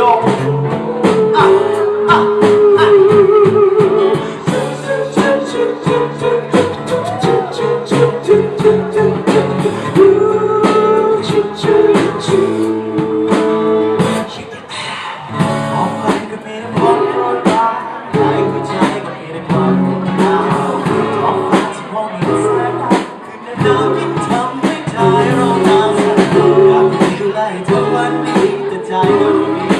โยกอะอะอะมองไปก็มีแต่ความร้อนรายก็มีแต่ความรุนแรงท้องฟ้าที่มองเห็นแสงดาวคืนนั้นยิ่งทำให้ใจเราหนาวสั่นอยากให้ดูแลเธอวันนี้แต่ใจเราไหวไหวแต่ใจของฉันบอกอยากอยู่กับเธอบอกแต่ฉันวิงวอนกับเธอได้เพี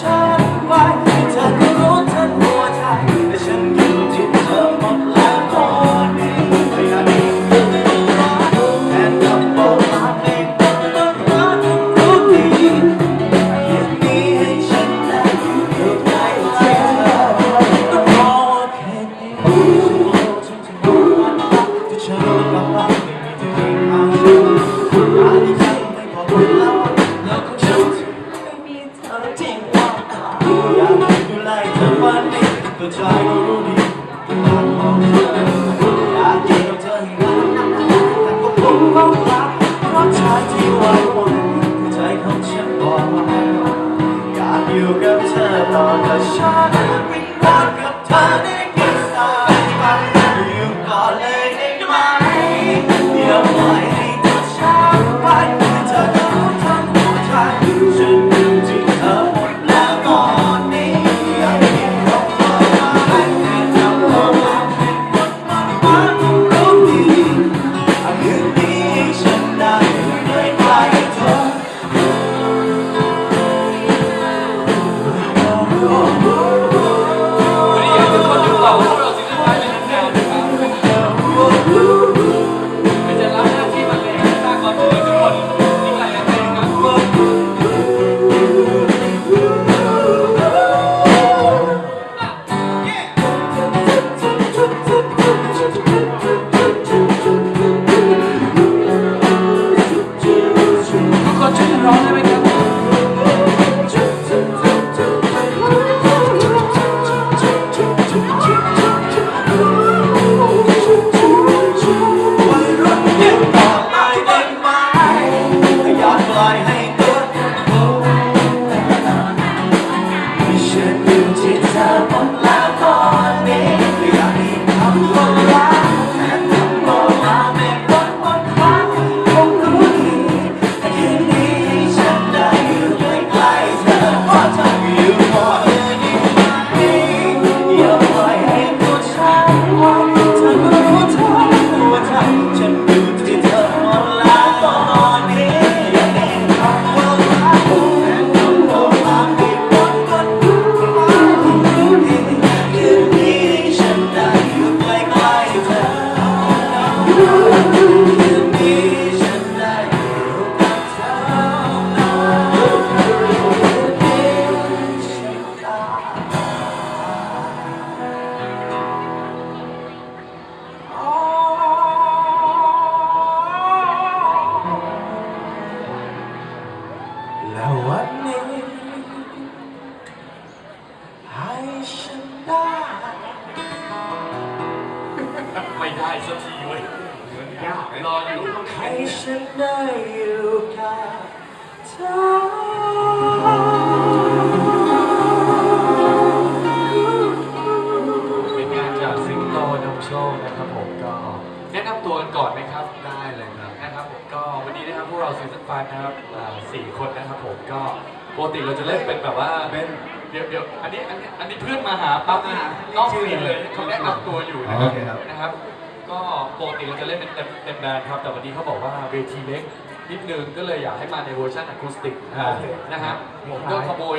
ฉันไว้ให้เธอก็รู้ทั้งหัวใจแต่ฉันอยู่ที่เธอหมดแล้ว อยู่กับเธอต่อแต่ฉันวิงวอนกับเธอได้ แล้ววันนี้ให้ฉันได้ ไม่ได้สักทีเว้ยยากรออยู่ ให้ฉันได้อยู่ แนะนำตัวกันก่อนไหมครับได้เลยครับนะครับผมก็วันนี้นะครับพวกเราซีซั่นไฟนะครับอ่าสี่คนนะครับผมก็ปกติเราจะเล่นเป็นแบบว่าเป็นเดี๋ยวเดี๋ยวอันนี้อันนี้อันนี้เพื่อนมาหาปั๊บนี่นอกชื่อเลยเขาแนะนำตัวอยู่นะครับโอเคครับ นะครับ ก็ปกติเราจะเล่นเป็นเต็มเต็มแบนด์ครับแต่วันนี้เขาบอกว่าเวทีเล็กนิดนึงก็เลยอยากให้มาในเวอร์ชันอะคูสติกนะฮะผมก็ขโมย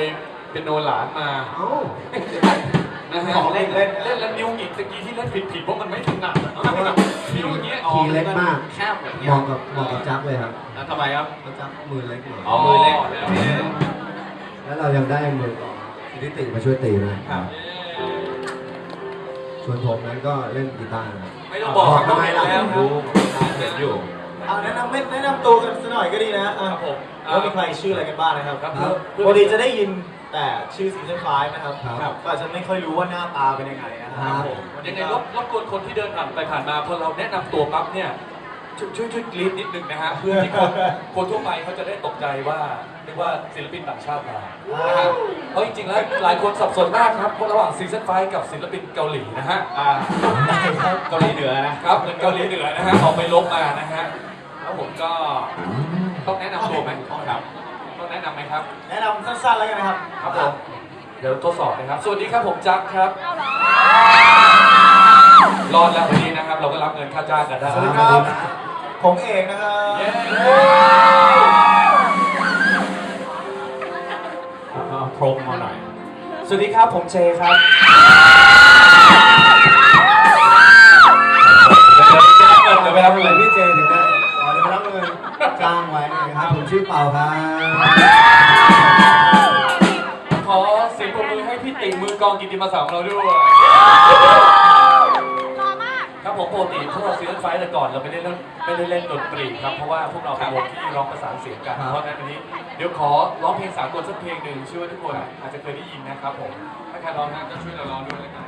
เป็นโนหลานมา เอ้า นะฮะ ของเล่นเล่นเล่นแล้วนิ้วหงิกตะกี้ที่เล่นผิดผิดเพราะมันไม่ถนัดอะนิ้วอย่างเงี้ยทีเล็กมาก แคบอย่างเหเงี้ยมาะกับเหมาะกับจับเลยครับแล้วทำไมครับเพราะจับมือเล็กหน่อยอ๋อมือเล็กแล้วเรายังได้มือต่อสิริติมาช่วยตีนะครับ ส่วนผมนั้นก็เล่นกีตาร์นะไม่ต้องบอกทำไมล่ะแล้วรู้เห็นอยู่เเอาแนะนำไม่แนะนำตัวกันสักหน่อยก็ดีนะอะครับผม ว่ามีใครชื่ออะไรกันบ้างนะครับครับ ปกติจะได้ยิน แต่ชื่อซีซั่น5นะครับครับ ก็อาจจะไม่ค่อยรู้ว่าหน้าตาเป็นยังไงนะคครัรับบผมยังไงรบรบกวนคนที่เดินผ่านไปผ่านมาพอเราแนะนำตัวปั๊บเนี่ยช่วยช่วยช่วยกรี๊ดนิดนึงนะฮะเพื่อที่คนคนทั่วไปเขาจะได้ตกใจว่านึกว่าศิลปินต่างชาติมานะฮะเพราะจริงๆแล้วหลายคนสับสนมากครับระหว่างซีซั่นไฟกับศิลปินเกาหลีนะฮะอ่าได้ครับเกาหลีเหนือนะ ครับเป็นเกาหลีเหนือนะฮะออกไปลบมานะฮะแล้วผมก็ต้องแนะนำตัวไหมครับต้อง แนะนำไหมครับ แนะนำสั้นๆแล้วกันนะครับครับผม เดี๋ยวทดสอบนะครับ สวัสดีครับผมจักรครับ รอดแล้ววันนี้นะครับ เราก็รับเงินค่าจ้างกันได้สวัสดีครับ ผมเอกนะครับเย้พรมมาหน่อย สวัสดีครับผมเจครับ ชื่อเป่าครับขอเสียงปรบมือให้พี่ติ่งมือกองกิตติมาสาของเราด้วยครับผมปกติพวกเราซีซั่นไฟแต่ก่อนเราไม่ได้เล่นไม่ได้เล่นดนตรีครับเพราะว่าพวกเราเป็นวงที่ร้องประสานเสียงกันเพราะฉะนั้นวันนี้เดี๋ยวขอร้องเพลงสากลสักเพลงหนึ่งชื่อว่าทุกคนอาจจะเคยได้ยินนะครับผมถ้าใครร้องได้ก็ช่วยเราร้องด้วยแล้วกัน